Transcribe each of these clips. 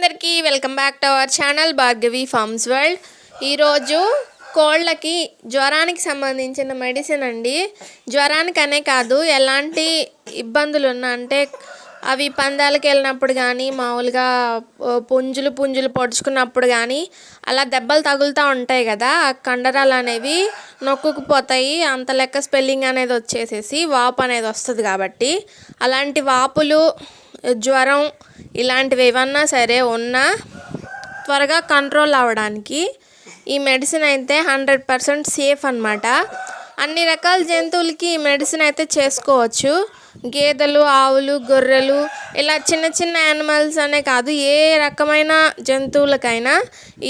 అందరికీ welcome back to our channel Bhargavi farms world. ఈరోజు కోళ్ళకి జ్వరానికి సంబంధించిన మెడిసిన్ అండి. జ్వరానికనే కాదు ఎలాంటి ఇబ్బందులు ఉన్నా అంటే అవి పందాలకు వెళ్ళినప్పుడు కానీ మామూలుగా పుంజులు పుంజులు పొడుచుకున్నప్పుడు కానీ అలా దెబ్బలు తగులుతూ ఉంటాయి కదా ఆ కండరాలు అనేవి నొక్కుకుపోతాయి. అంత లెక్క స్పెల్లింగ్ అనేది వచ్చేసేసి వాపు అనేది వస్తుంది కాబట్టి. అలాంటి వాపులు జ్వరం ఇలాంటివి ఏమన్నా సరే ఉన్నా త్వరగా కంట్రోల్ అవ్వడానికి ఈ మెడిసిన్ అయితే హండ్రెడ్ పర్సెంట్ సేఫ్ అనమాట అన్ని రకాల జంతువులకి ఈ మెడిసిన్ అయితే చేసుకోవచ్చు. గేదెలు ఆవులు గొర్రెలు ఇలా చిన్న చిన్న యానిమల్స్ అనే కాదు ఏ రకమైన జంతువులకైనా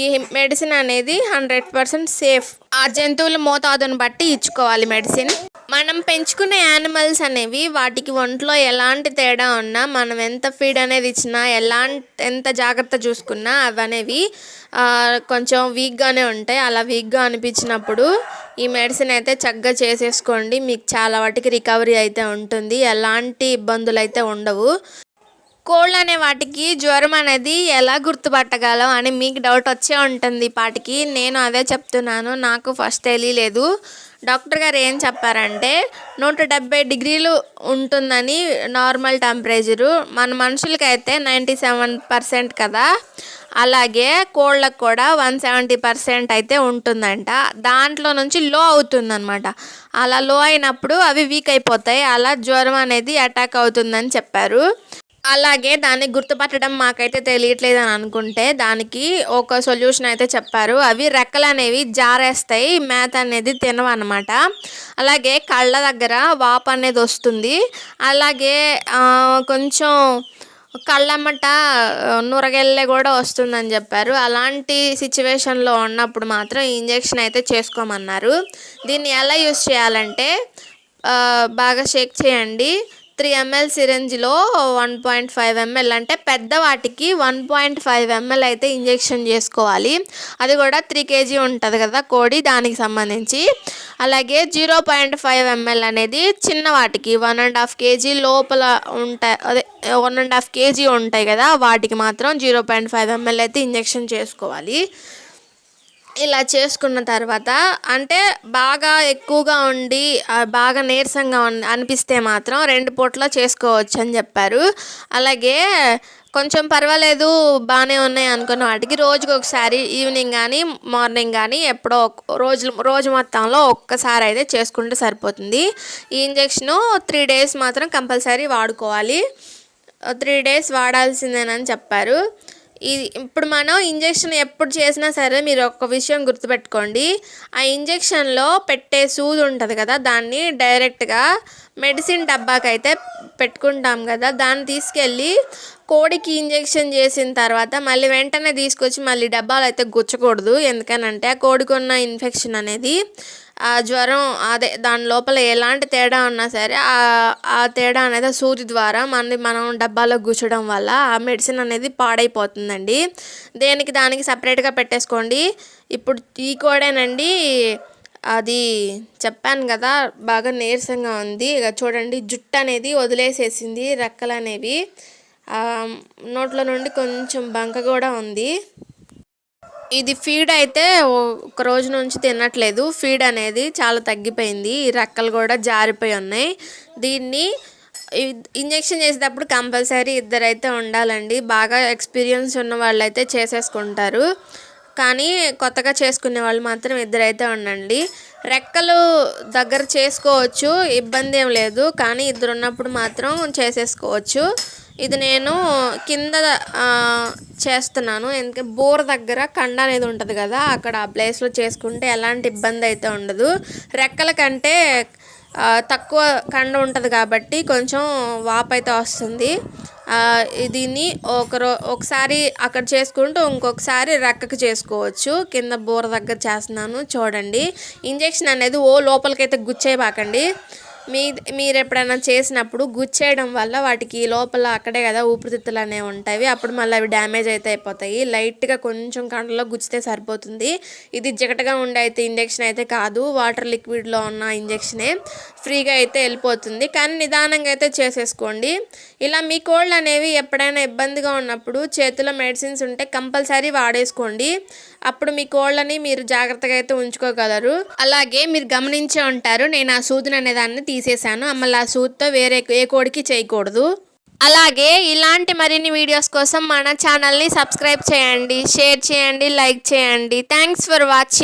ఈ మెడిసిన్ అనేది హండ్రెడ్ పర్సెంట్ సేఫ్ ఆ జంతువుల మోతాదును బట్టి ఇచ్చుకోవాలి మెడిసిన్ మనం పెంచుకునే యానిమల్స్ అనేవి వాటికి ఒంట్లో ఎలాంటి తేడా ఉన్నా మనం ఎంత ఫీడ్ అనేది ఇచ్చినా ఎలాంటి ఎంత జాగ్రత్త చూసుకున్నా అవి అనేవి కొంచెం వీక్గానే ఉంటాయి. అలా వీక్గా అనిపించినప్పుడు ఈ మెడిసిన్ అయితే చక్కగా చేసేసుకోండి. మీకు చాలా వాటికి రికవరీ అయితే ఉంటుంది. ఎలాంటి ఇబ్బందులు అయితే ఉండవు. కోళ్ళు అనే వాటికి జ్వరం అనేది ఎలా గుర్తుపట్టగలం అని మీకు డౌట్ వచ్చే ఉంటుంది పాటికి. నేను అదే చెప్తున్నాను నాకు ఫస్ట్ తెలియలేదు. డాక్టర్ గారు ఏం చెప్పారంటే నూట డెబ్బై డిగ్రీలు ఉంటుందని నార్మల్ టెంపరేచరు మన మనుషులకైతే నైంటీ సెవెన్ పర్సెంట్ కదా. అలాగే కోళ్ళకు కూడా వన్ సెవెంటీ పర్సెంట్ అయితే ఉంటుందంట. దాంట్లో నుంచి లో అవుతుందన్నమాట. అలా లో అయినప్పుడు అవి వీక్ అయిపోతాయి అలా జ్వరం అనేది అటాక్ అవుతుందని చెప్పారు. అలాగే దాన్ని గుర్తుపట్టడం మాకైతే తెలియట్లేదు అని అనుకుంటే దానికి ఒక సొల్యూషన్ అయితే చెప్పారు. అవి రెక్కలు అనేవి జారేస్తాయి. మేత అనేది తినవన్నమాట. అలాగే కళ్ళ దగ్గర వాపు అనేది వస్తుంది. అలాగే కొంచెం కళ్ళమ్మట ఆ, నురగెల్లె కూడా వస్తుందని చెప్పారు. అలాంటి సిచ్యువేషన్లో ఉన్నప్పుడు మాత్రం ఇంజెక్షన్ అయితే చేసుకోమన్నారు. దీన్ని ఎలా యూస్ చేయాలంటే బాగా షేక్ చేయండి. త్రీ ఎంఎల్ సిరంజిలో వన్ పాయింట్ ఫైవ్ ఎంఎల్ అంటే పెద్ద వాటికి వన్ పాయింట్ ఫైవ్ ఎంఎల్ అయితే ఇంజెక్షన్ చేసుకోవాలి. అది కూడా త్రీ కేజీ ఉంటుంది కదా కోడి దానికి సంబంధించి. అలాగే జీరో పాయింట్ ఫైవ్ ఎంఎల్ అనేది చిన్న వాటికి వన్ అండ్ హాఫ్ కేజీ లోపల ఉంటాయి అదే వన్ అండ్ హాఫ్ కేజీ ఉంటాయి కదా వాటికి మాత్రం జీరో పాయింట్ ఫైవ్ ఎంఎల్ అయితే ఇంజెక్షన్ చేసుకోవాలి. ఇలా చేసుకున్న తర్వాత అంటే బాగా ఎక్కువగా ఉండి బాగా నీరసంగా ఉన్- అనిపిస్తే మాత్రం రెండు పూట్ల చేసుకోవచ్చు అని చెప్పారు. అలాగే కొంచెం పర్వాలేదు బాగానే ఉన్నాయి అనుకున్న వాటికి రోజుకి ఒకసారి ఈవినింగ్ కానీ మార్నింగ్ కానీ ఎప్పుడో రోజు రోజు మొత్తంలో ఒక్కసారి అయితే చేసుకుంటే సరిపోతుంది. ఈ ఇంజెక్షను త్రీ డేస్ మాత్రం కంపల్సరీ వాడుకోవాలి. త్రీ డేస్ వాడాల్సిందేనని చెప్పారు. ఇది ఇప్పుడు మనం ఇంజెక్షన్ ఎప్పుడు చేసినా సరే మీరు ఒక విషయం గుర్తుపెట్టుకోండి. ఆ ఇంజెక్షన్లో పెట్టే సూది ఉంటుంది కదా దాన్ని డైరెక్ట్గా మెడిసిన్ డబ్బాకైతే పెట్టుకుంటాం కదా దాన్ని తీసుకెళ్ళి కోడికి ఇంజెక్షన్ చేసిన తర్వాత మళ్ళీ వెంటనే తీసుకొచ్చి మళ్ళీ డబ్బాలు అయితే గుచ్చకూడదు. ఎందుకనంటే ఆ కోడికి ఉన్న ఇన్ఫెక్షన్ అనేది ఆ జ్వరం అదే దాని లోపల ఎలాంటి తేడా ఉన్నా సరే ఆ తేడా అనేది ఆ సూది ద్వారా మన మనం డబ్బాలో గుచ్చడం వల్ల ఆ మెడిసిన్ అనేది పాడైపోతుందండి. దేనికి దానికి సపరేట్గా పెట్టేసుకోండి. ఇప్పుడు ఈ కోడేనండి అది చెప్పాను కదా బాగా నీరసంగా ఉంది. ఇక చూడండి జుట్టు అనేది వదిలేసేసింది రెక్కలు అనేవి. నోట్లో నుండి కొంచెం బంక కూడా ఉంది. ఇది ఫీడ్ అయితే ఒక రోజు నుంచి తినట్లేదు. ఫీడ్ అనేది చాలా తగ్గిపోయింది. ఈ రెక్కలు కూడా జారిపోయి ఉన్నాయి. దీన్ని ఇంజక్షన్ ఇంజెక్షన్ చేసేటప్పుడు కంపల్సరీ ఇద్దరైతే ఉండాలండి. బాగా ఎక్స్పీరియన్స్ ఉన్న వాళ్ళైతే చేసేసుకుంటారు. కానీ కొత్తగా చేసుకునే వాళ్ళు మాత్రం ఇద్దరైతే ఉండండి. రెక్కలు దగ్గర చేసుకోవచ్చు ఇబ్బంది ఏం లేదు. కానీ ఇద్దరు ఉన్నప్పుడు మాత్రం చేసేసుకోవచ్చు. ఇది నేను కింద చేస్తున్నాను. ఎందుకంటే బోర్ దగ్గర కండ అనేది ఉంటుంది కదా అక్కడ ఆ ప్లేస్లో చేసుకుంటే ఎలాంటి ఇబ్బంది అయితే ఉండదు. రెక్కల కంటే తక్కువ కండ ఉంటుంది కాబట్టి కొంచెం వాపు అయితే వస్తుంది. దీన్ని ఒక ఒకసారి అక్కడ చేసుకుంటూ ఇంకొకసారి రెక్కకు చేసుకోవచ్చు. కింద బూర దగ్గర చేస్తున్నాను. చూడండి. ఇంజెక్షన్ అనేది ఓ లోపలికైతే గుచ్చేయబాకండి. మీ మీరు ఎప్పుడైనా చేసినప్పుడు గుచ్చేయడం వల్ల వాటికి లోపల అక్కడే కదా ఊపిరితిత్తులు అనేవి ఉంటాయి. అప్పుడు మళ్ళీ అవి డ్యామేజ్ అయితే అయిపోతాయి. లైట్గా కొంచెం కండలో గుచ్చితే సరిపోతుంది. ఇది జిగటగా ఉండే అయితే ఇంజెక్షన్ అయితే కాదు. వాటర్ లిక్విడ్లో ఉన్న ఇంజెక్షనే ఫ్రీగా అయితే వెళ్ళిపోతుంది. కానీ నిదానంగా అయితే చేసేసుకోండి. ఇలా మీ కోళ్ళు అనేవి ఎప్పుడైనా ఇబ్బందిగా ఉన్నప్పుడు చేతిలో మెడిసిన్స్ ఉంటే కంపల్సరీ వాడేసుకోండి. అప్పుడు మీ కోళ్ళని మీరు జాగ్రత్తగా అయితే ఉంచుకోగలరు. అలాగే మీరు గమనించే ఉంటారు. నేను ఆ సూదిని అనేదాన్ని తీసేశాను. మళ్ళీ ఆ సూత్తో వేరే ఏ కోడికి చేయకూడదు. అలాగే ఇలాంటి మరిన్ని వీడియోస్ కోసం మన ఛానల్ని సబ్స్క్రైబ్ చేయండి షేర్ చేయండి లైక్ చేయండి. Thanks for watching.